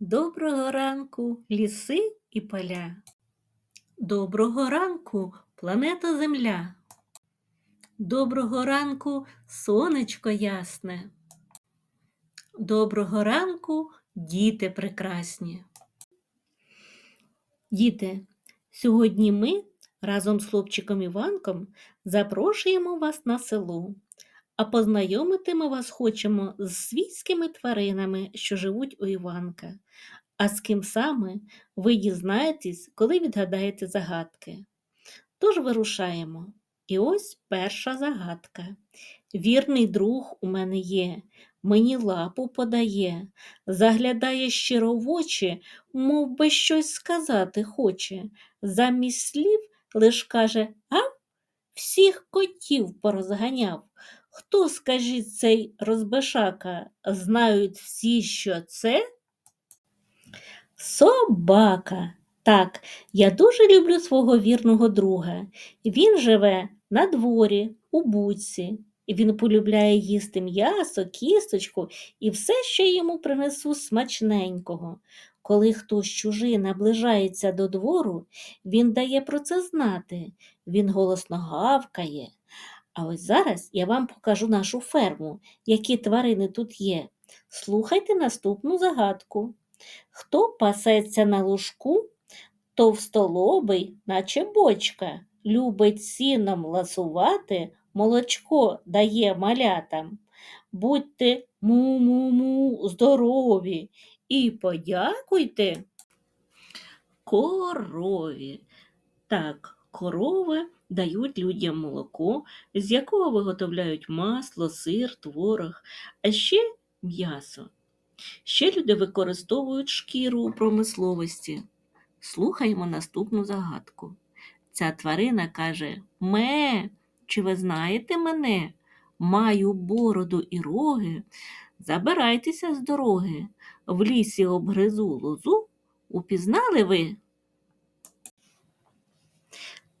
Доброго ранку, ліси і поля. Доброго ранку, планета Земля. Доброго ранку, сонечко ясне. Доброго ранку, діти прекрасні. Діти, сьогодні ми разом з хлопчиком Іванком запрошуємо вас на село, а познайомити ми вас хочемо з свійськими тваринами, що живуть у Іванка. А з ким саме ви дізнаєтесь, коли відгадаєте загадки. Тож вирушаємо. І ось перша загадка. Вірний друг у мене є, мені лапу подає, заглядає щиро в очі, мов би щось сказати хоче. Замість слів лиш каже а всіх котів порозганяв. Хто, скажіть, цей розбишака, знають всі, що це? Собака. Так, я дуже люблю свого вірного друга. Він живе на дворі, у буці. Він полюбляє їсти м'ясо, кісточку і все, що йому принесу смачненького. Коли хтось чужий наближається до двору, він дає про це знати, він голосно гавкає. А ось зараз я вам покажу нашу ферму, які тварини тут є. Слухайте наступну загадку. Хто пасеться на лужку, товстолобий, наче бочка, любить сіном ласувати, молочко дає малятам. Будьте му-му-му здорові і подякуйте корові. Так, корови дають людям молоко, з якого виготовляють масло, сир, творог, а ще м'ясо. Ще люди використовують шкіру у промисловості. Слухаємо наступну загадку. Ця тварина каже Ме, чи ви знаєте мене? Маю бороду і роги. Забирайтеся з дороги. В лісі обгризу лозу. Упізнали ви?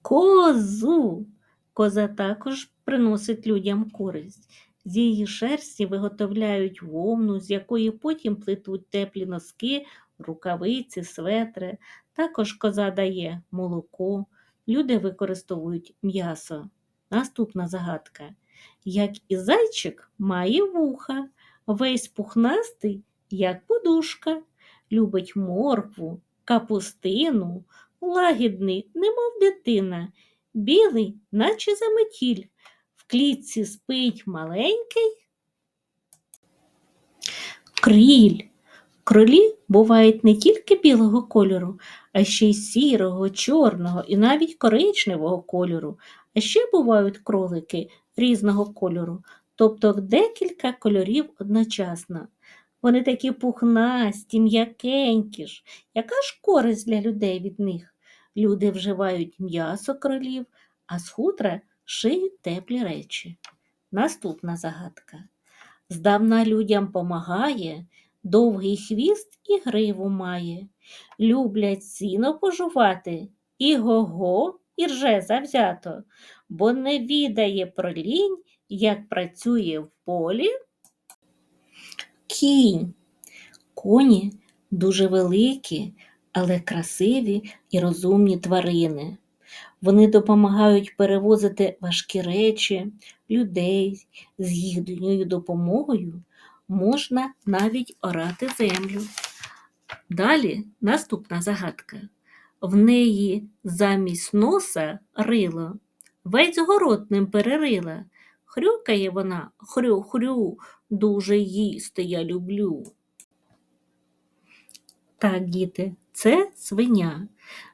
Козу. Коза також приносить людям користь. З її шерсті виготовляють вовну, з якої потім плетуть теплі носки, рукавиці, светри. Також коза дає молоко. Люди використовують м'ясо. Наступна загадка. Як і зайчик має вуха, весь пухнастий, як подушка, любить моркву, капустину, лагідний, немов дитина, білий, наче заметіль. В клітці спить маленький кріль. Кролі бувають не тільки білого кольору, а ще й сірого, чорного і навіть коричневого кольору, а ще бувають кролики різного кольору, тобто декілька кольорів одночасно. Вони такі пухнасті, м'якенькі ж. Яка ж користь для людей від них? Люди вживають м'ясо кролів, а з хутра шиють теплі речі. Наступна загадка. Здавна людям помагає, довгий хвіст і гриву має. Люблять сіно пожувати, і го-го, і рже завзято, бо не відає про лінь, як працює в полі. Кінь. Коні дуже великі, але красиві і розумні тварини. Вони допомагають перевозити важкі речі, людей з їхньою допомогою можна навіть орати землю. Далі наступна загадка. В неї замість носа рило, весь город ним перерила. Хрюкає вона хрю-хрю, дуже їсти я люблю. Так, діти, це свиня.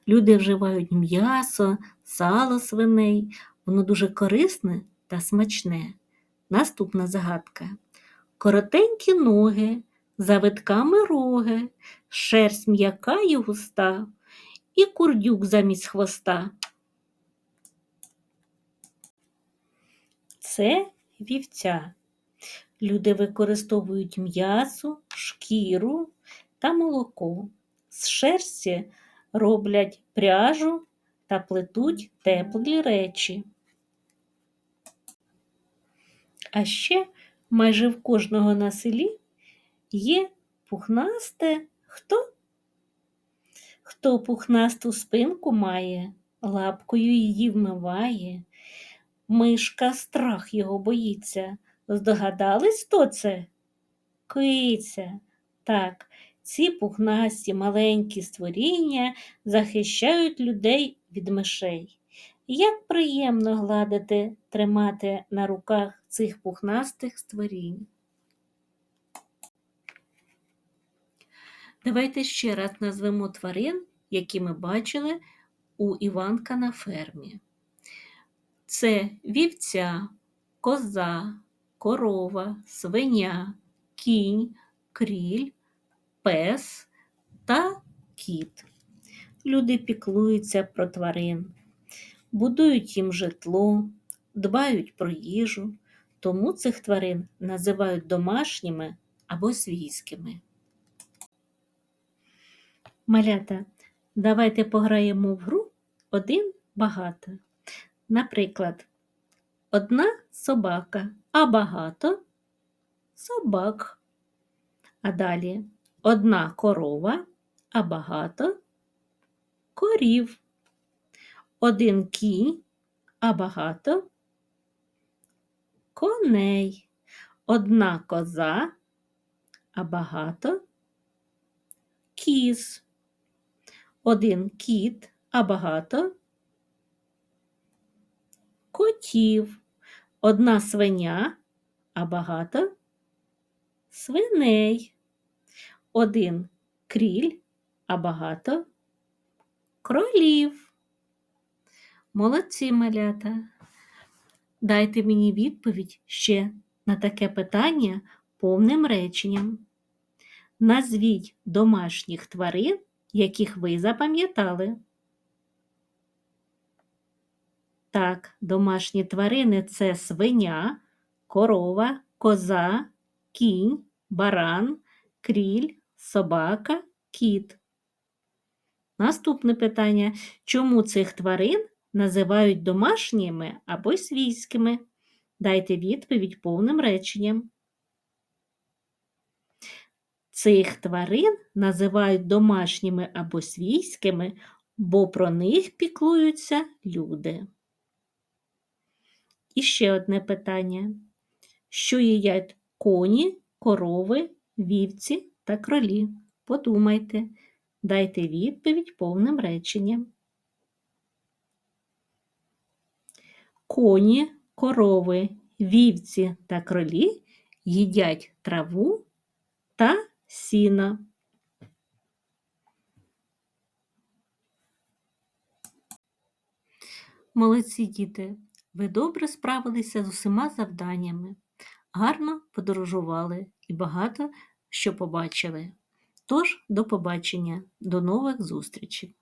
Люди вживають м'ясо, сало свиней, воно дуже корисне та смачне. Наступна загадка. Коротенькі ноги, завитками роги, шерсть м'яка і густа, і курдюк замість хвоста. Це вівця. Люди використовують м'ясо, шкіру та молоко. З шерсті роблять пряжу та плетуть теплі речі. А ще майже в кожного на селі є пухнасте Хто? Хто пухнасту спинку має, лапкою її вмиває. Мишка страх його боїться. Здогадались, хто це? Киця. Так, ці пухнасті маленькі створіння захищають людей від мишей. Як приємно гладити, тримати на руках цих пухнастих створінь. Давайте ще раз назвемо тварин, які ми бачили у Іванка на фермі. Це вівця, коза, корова, свиня, кінь, кріль, пес та кіт. Люди піклуються про тварин, будують їм житло, дбають про їжу, тому цих тварин називають домашніми або свійськими. Малята, давайте пограємо в гру один багато. Наприклад, одна собака, а багато собак. А далі одна корова, а багато корів. Один кінь, а багато коней. Одна коза, а багато кіз. Один кіт, а багато котів. Одна свиня, а багато свиней. Один кріль, а багато кролів. Молодці малята. Дайте мені відповідь ще на таке питання повним реченням. Назвіть домашніх тварин, яких ви запам'ятали. Так, домашні тварини це свиня, корова, коза, кінь, баран, кріль, собака, кіт. Наступне питання. Чому цих тварин називають домашніми або свійськими? Дайте відповідь повним реченням. Цих тварин називають домашніми або свійськими, бо про них піклуються люди. І ще одне питання. Що їдять коні, корови, вівці та кролі? Подумайте, дайте відповідь повним реченням. Коні, корови, вівці та кролі їдять траву та сіно. Молодці діти, ви добре справилися з усіма завданнями, гарно подорожували і багато що побачили. Тож, до побачення, до нових зустрічей!